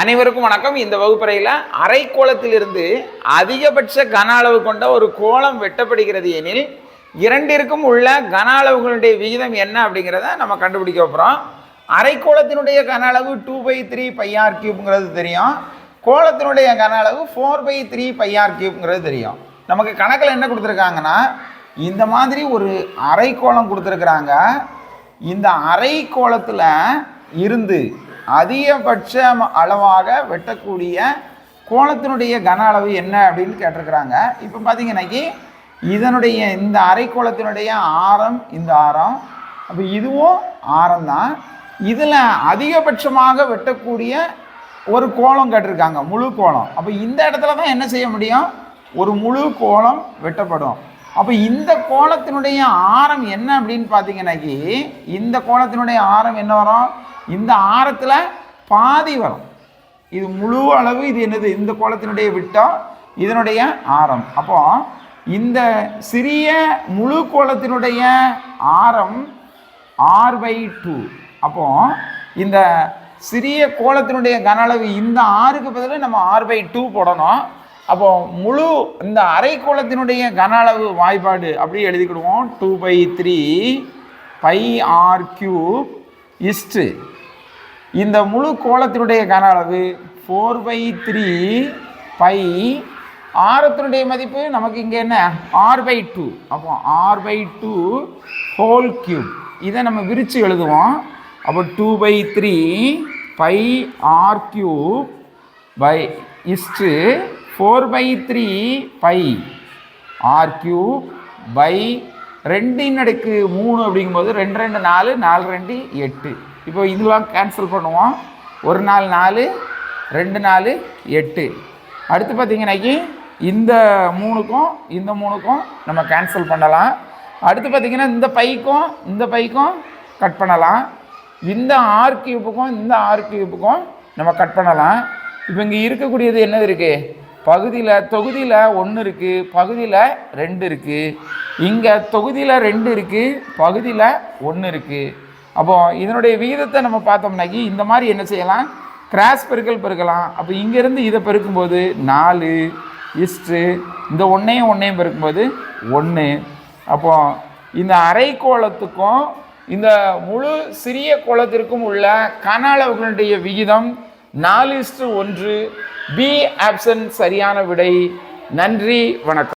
அனைவருக்கும் வணக்கம். இந்த வகுப்பறையில் அரைக்கோளத்திலிருந்து அதிகபட்ச கன அளவு கொண்ட ஒரு கோளம் வெட்டப்படுகிறது எனில் இரண்டிற்கும் உள்ள கன அளவுகளுடைய விகிதம் என்ன அப்படிங்கிறத நம்ம கண்டுபிடிக்க போகிறோம் அரைக்கோளத்தினுடைய கன அளவு two by three pi r கியூப்ங்கிறது தெரியும். கோளத்தினுடைய கன அளவு four by three pi r கியூப்ங்கிறது தெரியும். நமக்கு கணக்கில் என்ன கொடுத்துருக்காங்கன்னா இந்த மாதிரி ஒரு அரைக்கோளம் கொடுத்துருக்குறாங்க. இந்த அரைக்கோளத்தில் இருந்து அதிகபட்ச அளவாக வெட்டக்கூடிய கோலத்தினுடைய கன அளவு என்ன அப்படின்னு கேட்டிருக்கிறாங்க. இப்போ பார்த்தீங்கன்னாக்கி இதனுடைய இந்த அரைக்கோளத்தினுடைய ஆரம் இந்த ஆரம். அப்போ இதுவும் ஆரம் தான். இதில் அதிகபட்சமாக வெட்டக்கூடிய ஒரு கோலம் கேட்டிருக்காங்க முழு கோலம். அப்போ இந்த இடத்துல தான் என்ன செய்ய முடியும்? ஒரு முழு கோலம் வெட்டப்படும். அப்போ இந்த கோலத்தினுடைய ஆரம் என்ன அப்படின்னு பார்த்தீங்கன்னாக்கி இந்த கோலத்தினுடைய ஆரம் என்ன வரும்? இந்த ஆரத்தில் பாதி வரும். இது முழு அளவு இது என்னது? இந்த கோலத்தினுடைய விட்டம் இதனுடைய ஆரம். அப்போ இந்த சிறிய முழு கோலத்தினுடைய ஆரம் ஆர் பை டூ. அப்போ இந்த சிறிய கோலத்தினுடைய கன அளவு இந்த ஆறுக்கு பதிலாக நம்ம ஆர் பை டூ போடணும். அப்போ முழு இந்த அரை கோலத்தினுடைய கன அளவு வாய்ப்பாடு அப்படியே எழுதிக்கிடுவோம். Two by three by r cube is to இந்த முழு கோலத்தினுடைய கன அளவு ஃபோர் பை த்ரீ பை ஆரத்தினுடைய மதிப்பு நமக்கு இங்கே என்ன? ஆர் பை டூ அப்போ r by two whole cube இதை நம்ம விரித்து எழுதுவோம். அப்போ two by three by r cube by is to four by three by r cube by ரெண்டின் அடுக்கு மூணு அப்படிங்கும்போது ரெண்டு ரெண்டு நாலு நாலு ரெண்டு எட்டு. இப்போ இதெல்லாம் கேன்சல் பண்ணுவோம். ஒரு நாள் நாலு ரெண்டு நாலு எட்டு. அடுத்து பார்த்தீங்கன்னாக்கி இந்த மூணுக்கும் இந்த மூணுக்கும் நம்ம கேன்சல் பண்ணலாம். அடுத்து பார்த்தீங்கன்னா இந்த பைக்கும் இந்த பைக்கும் கட் பண்ணலாம். இந்த ஆர் கியூப்புக்கும் இந்த ஆர் கியூப்புக்கும் நம்ம கட் பண்ணலாம். இப்போ இங்கே இருக்கக்கூடியது என்னது இருக்குது பகுதியில் தொகுதியில் ஒன்று இருக்குது பகுதியில் ரெண்டு இருக்குது இங்கே தொகுதியில் ரெண்டு இருக்குது பகுதியில் ஒன்று இருக்குது அப்போ இதனுடைய விகிதத்தை நம்ம பார்த்தோம்னாக்கி இந்த மாதிரி என்ன செய்யலாம்? கிராஸ் பெருக்கல் பெருக்கலாம். அப்போ இங்கேருந்து இதை பெருக்கும்போது நாலு இஸ்ட்ரு இந்த ஒன்றையும் ஒன்றையும் பெருக்கும்போது ஒன்று அப்போ இந்த அரைக்கோளத்துக்கும் இந்த முழு சிறிய கோளத்திற்கும் உள்ள கன அளவுகளுடைய விகிதம் நாலு இஸ்டு ஒன்று பி ஆப்ஷன் சரியான விடை. நன்றி வணக்கம்.